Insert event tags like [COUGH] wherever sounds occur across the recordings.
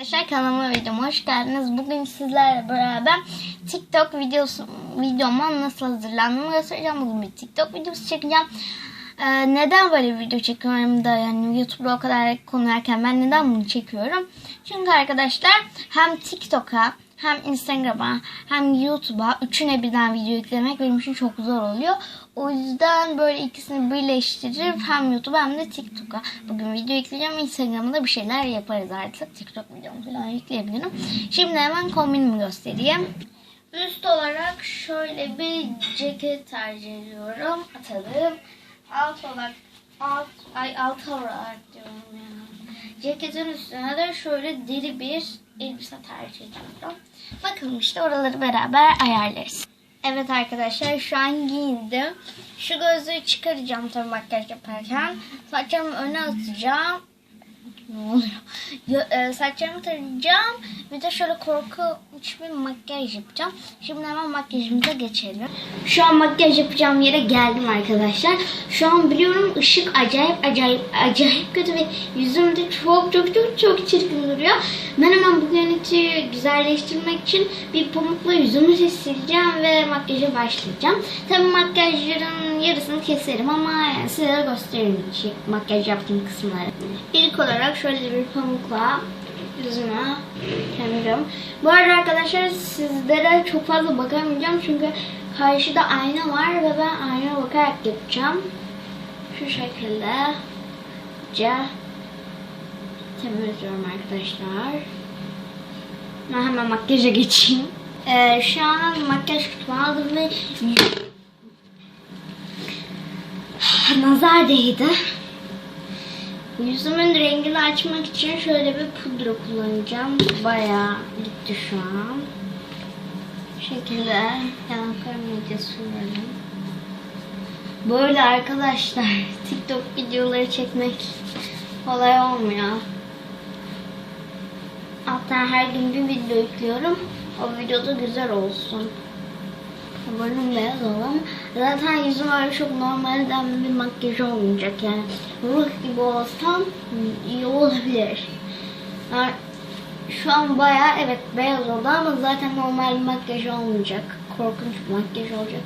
Arkadaşlar kanalıma videoma hoş geldiniz. Bugün sizlerle beraber TikTok videosu videoma nasıl hazırlandığımı göstereceğim. Bugün bir TikTok videosu çekeceğim. Ee, neden böyle video çekiyorum da yani YouTube'da o kadar konu varken ben neden bunu çekiyorum? Çünkü arkadaşlar hem TikTok'a hem Instagram'a hem YouTube'a üçüne birden video yüklemek benim için çok zor oluyor. O yüzden böyle ikisini birleştirip hem YouTube'a hem de TikTok'a bugün video yükleyeceğim. Instagram'da da bir şeyler yaparız artık. TikTok videomu falan yükleyebilirim. Şimdi hemen kombinimi göstereyim. Üst olarak şöyle bir ceket tercih ediyorum. Atalım. Alt olarak alt, ay alt olarak diyorum ya. Ceketin üstüne de şöyle deri bir elbise tercih ediyorum. Bakalım işte oraları beraber ayarlarız. Evet arkadaşlar şu an giyindim. Şu gözlüğü çıkaracağım tabii makyaj yaparken. Saçlarımı öne atacağım. Ne oluyor? E, saçlarımı tarayacağım. Bir de şöyle korkunç bir makyaj yapacağım. Şimdi hemen makyajımıza geçelim. Şu an makyaj yapacağım yere geldim arkadaşlar. Şu an biliyorum ışık acayip acayip acayip kötü ve yüzüm de çok çok çok çok çirkin duruyor. Ben hemen bu görüntüyü güzelleştirmek için bir pamukla yüzümü sileceğim ve makyaja başlayacağım. Tabii makyajların yarısını keserim ama yani size gösteririm makyaj yaptığım kısımları. İlk olarak şöyle bir pamukla yüzüme kendim. Bu arada arkadaşlar sizlere çok fazla bakamayacağım çünkü karşıda ayna var ve ben aynaya bakarak yapacağım. Şu şekilde ca temizliyorum arkadaşlar. Ben hemen makyaja geçeyim. Ee, şu an makyaj kutumu aldım ve nazar değdi. Yüzümün rengini açmak için şöyle bir pudra kullanacağım. Bayağı gitti şu an. Bu şekilde yanaklarımı iyice sürelim. Böyle arkadaşlar [LAUGHS] TikTok videoları çekmek kolay olmuyor. Hatta her gün bir video yüklüyorum. O videoda güzel olsun. Burnum beyaz olan. Zaten yüzüm öyle çok normalden bir makyaj olmayacak yani. Ruh gibi olsam iyi olabilir. Yani şu an baya evet beyaz oldu ama zaten normal bir makyaj olmayacak. Korkunç bir makyaj olacak.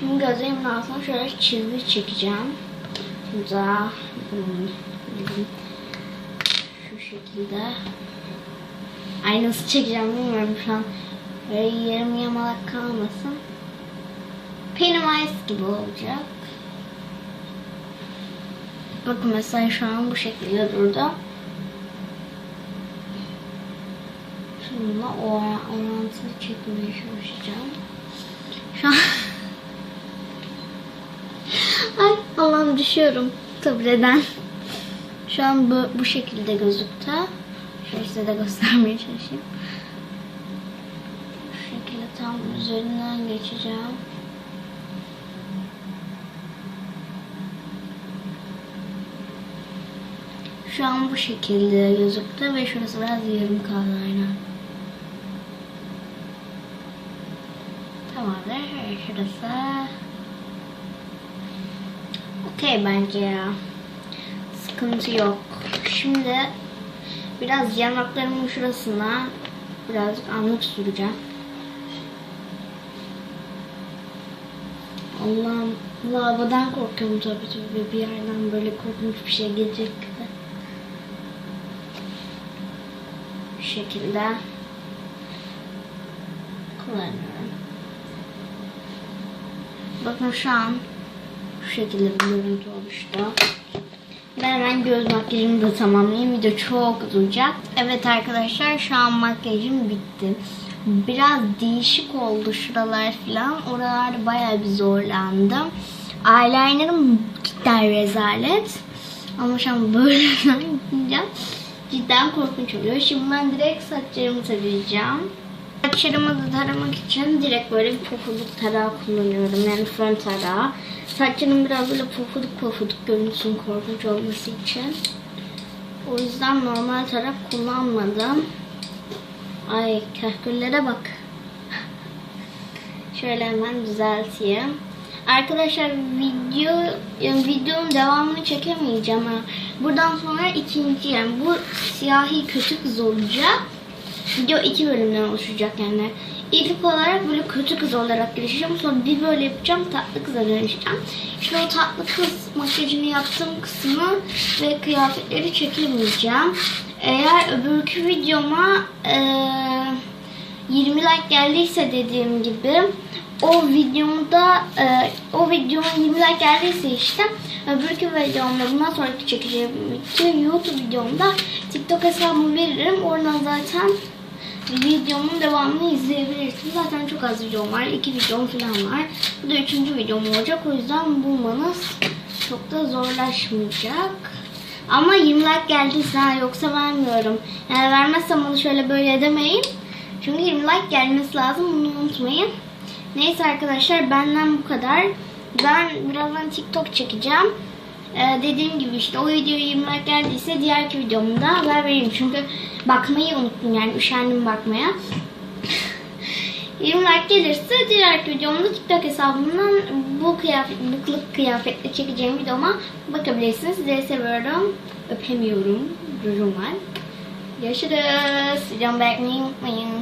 Şimdi gözlerimin altına şöyle çizgi çekeceğim. Güzel. Şu şekilde. Ay nasıl çekeceğim bilmiyorum şu an. Böyle yarım yamalak kalmasın. Pennywise gibi olacak. Bakın mesela şu an bu şekilde durdu. Şununla o orantılı çekmeye çalışacağım. Şu an [LAUGHS] Ay Allah'ım düşüyorum tableden. Şu an bu, bu şekilde gözüktü. Şöyle size de göstermeye çalışayım. Şu şekilde tam üzerinden geçeceğim. Şu an bu şekilde gözüktü ve şurası biraz yarım kaldı aynen. Tamamdır. Şurası. Okey bence ya. Sıkıntı yok. Şimdi biraz yanaklarımın şurasına birazcık anlık süreceğim. Allah'ım lavadan korkuyorum tabii tabii bir yerden böyle korkunç bir şey gelecek gibi. Bu şekilde kullanıyorum. Bakın şu an bu şekilde bir görüntü oluştu. Ben hemen göz makyajımı da tamamlayayım. Video çok uzayacak. Evet arkadaşlar şu an makyajım bitti. Biraz değişik oldu şuralar falan. Oralarda bayağı bir zorlandım. Eyelinerım cidden rezalet. Ama şu an böyle [LAUGHS] gideceğim. Cidden korkunç oluyor. Şimdi ben direkt saçlarımı tarayacağım. Saçlarımı da taramak için direkt böyle bir pofuduk tarağı kullanıyorum. Yani fön tarağı. Saçlarım biraz böyle pofuduk pofuduk görünsün korkunç olması için. O yüzden normal tarak kullanmadım. Ay kahküllere bak. [LAUGHS] Şöyle hemen düzelteyim. Arkadaşlar video videonun devamını çekemeyeceğim. ha. Buradan sonra ikinci yani bu siyahi kötü kız olacak. Video iki bölümden oluşacak yani. İlk olarak böyle kötü kız olarak girişeceğim. Sonra bir böyle yapacağım. Tatlı kıza dönüşeceğim. İşte o tatlı kız makyajını yaptığım kısmı ve kıyafetleri çekemeyeceğim. Eğer öbürkü videoma eee 20 like geldiyse dediğim gibi o videomda e, o videoma 20 like geldiyse işte öbürkü videomda bundan sonraki çekeceğim iki YouTube videomda TikTok hesabımı veririm. Oradan zaten videomun devamını izleyebilirsiniz. Zaten çok az videom var. iki videom falan var. Bu da üçüncü videom olacak. O yüzden bulmanız çok da zorlaşmayacak. Ama 20 like geldiyse yoksa vermiyorum. Yani vermezsem onu şöyle böyle demeyin. Çünkü 20 like gelmesi lazım. Bunu unutmayın. Neyse arkadaşlar benden bu kadar. Ben birazdan TikTok çekeceğim. Ee, dediğim gibi işte o video 20 like geldiyse diğerki videomda haber vereyim. Çünkü bakmayı unuttum yani üşendim bakmaya. 20 like gelirse diğer videomda TikTok hesabımdan bu kıyafet, bu kılık kıyafetle çekeceğim videoma bakabilirsiniz. Sizi seviyorum. Öpemiyorum. Roman. Görüşürüz. Videomu beğenmeyi unutmayın.